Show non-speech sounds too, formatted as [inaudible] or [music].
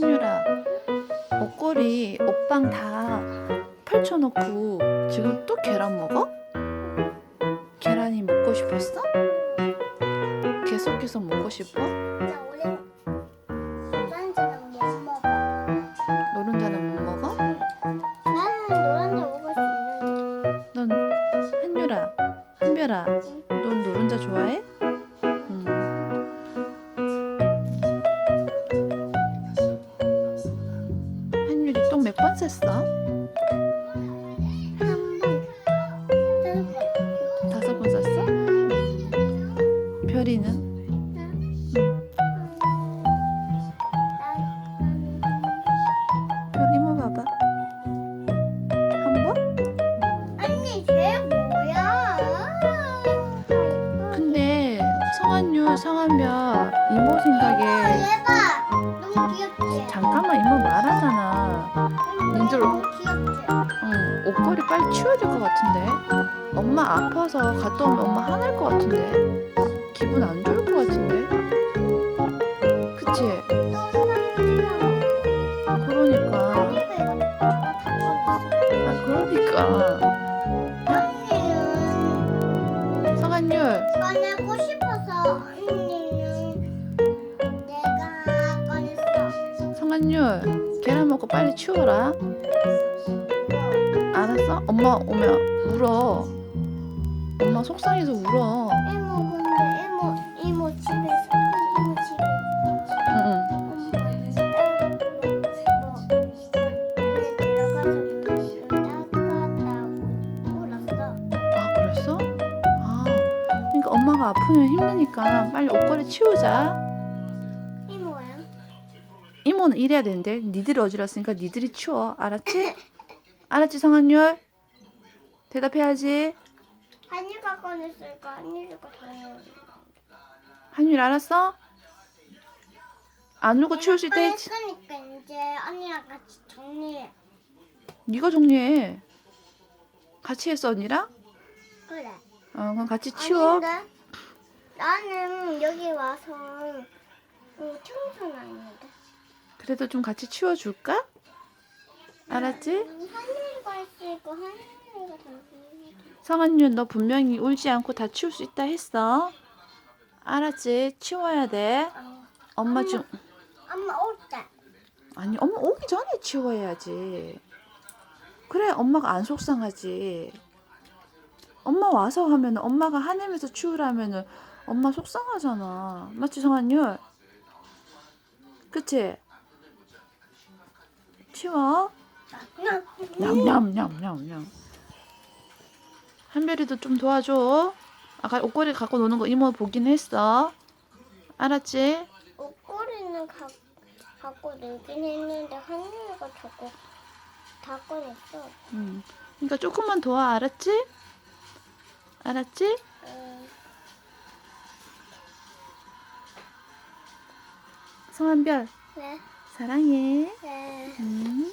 한유라 옷걸이 옷방 다 펼쳐놓고 지금 또 계란 먹어? 계란이 먹고 싶었어? 계속 계속 먹고 싶어? 나 우리 노란지는 못 먹어. 노른자는 못 먹어? 나는 노란지 먹을 수 있는데. 넌 한유라 한별아 넌 노른자 좋아해? 번 번. 다섯 번 쌌어? 별이는? 별 이모 봐봐 한 번? 언니 쟤 뭐야? 근데 성한율 성한별 이모 생각에 얘 봐. 너무 귀엽지? 잠깐만 이모 같은데. 엄마 아파서 갔다 오면 엄마 화날 것 같은데. 기분 안 좋을 것 같은데. 그치? 그러니까. 아, 그러니까. 성한율, 꺼내고 싶어서 언니는 내가 꺼냈어. 성한율, 계란 먹고 빨리 치워라. 알았어? 엄마 오면 울어. 엄마 속상해서 울어. 이모 근데 이모 이모 집에서 이모 집에 응, 응. 아, 그랬어? 아, 그러니까 엄마가 아프면 힘드니까 빨리 옷걸이 치우자. 이모는 이래야 되는데 니들이 어지럽으니까 니들이 치워 알았지? [laughs] 알았지 성한율? 대답해야지. 한이가 꺼냈으니까 한이가 당연히. 한율 알았어? 안 울고 치울 수 있다 했지 했으니까 이제 언니랑 같이 정리해. 네가 정리해. 같이 했어 언니랑? 그래. 어 그럼 같이 치워. 아닌데? 나는 여기 와서 음, 청소는 아닌데. 그래도 좀 같이 치워줄까? 알았지? 성한율 너 분명히 울지 않고 다 치울 수 있다 했어. 알았지? 치워야 돼. 엄마 좀 엄마 올때 아니 엄마 오기 전에 치워야지. 그래 엄마가 안 속상하지. 엄마 와서 하면 엄마가 화내면서 치우라면은 엄마 속상하잖아. 맞지 성한율 그치? 치워 냠냠냠냠냠 한별이도 좀 도와줘 아까 옷걸이 갖고 노는 거 이모 보긴 했어 알았지 옷걸이는 가, 갖고 놀긴 했는데 한이가 저거 다 꺼냈어 음. 그러니까 조금만 도와 알았지? 알았지? 음, 성한별 네, 사랑해. 네. 음.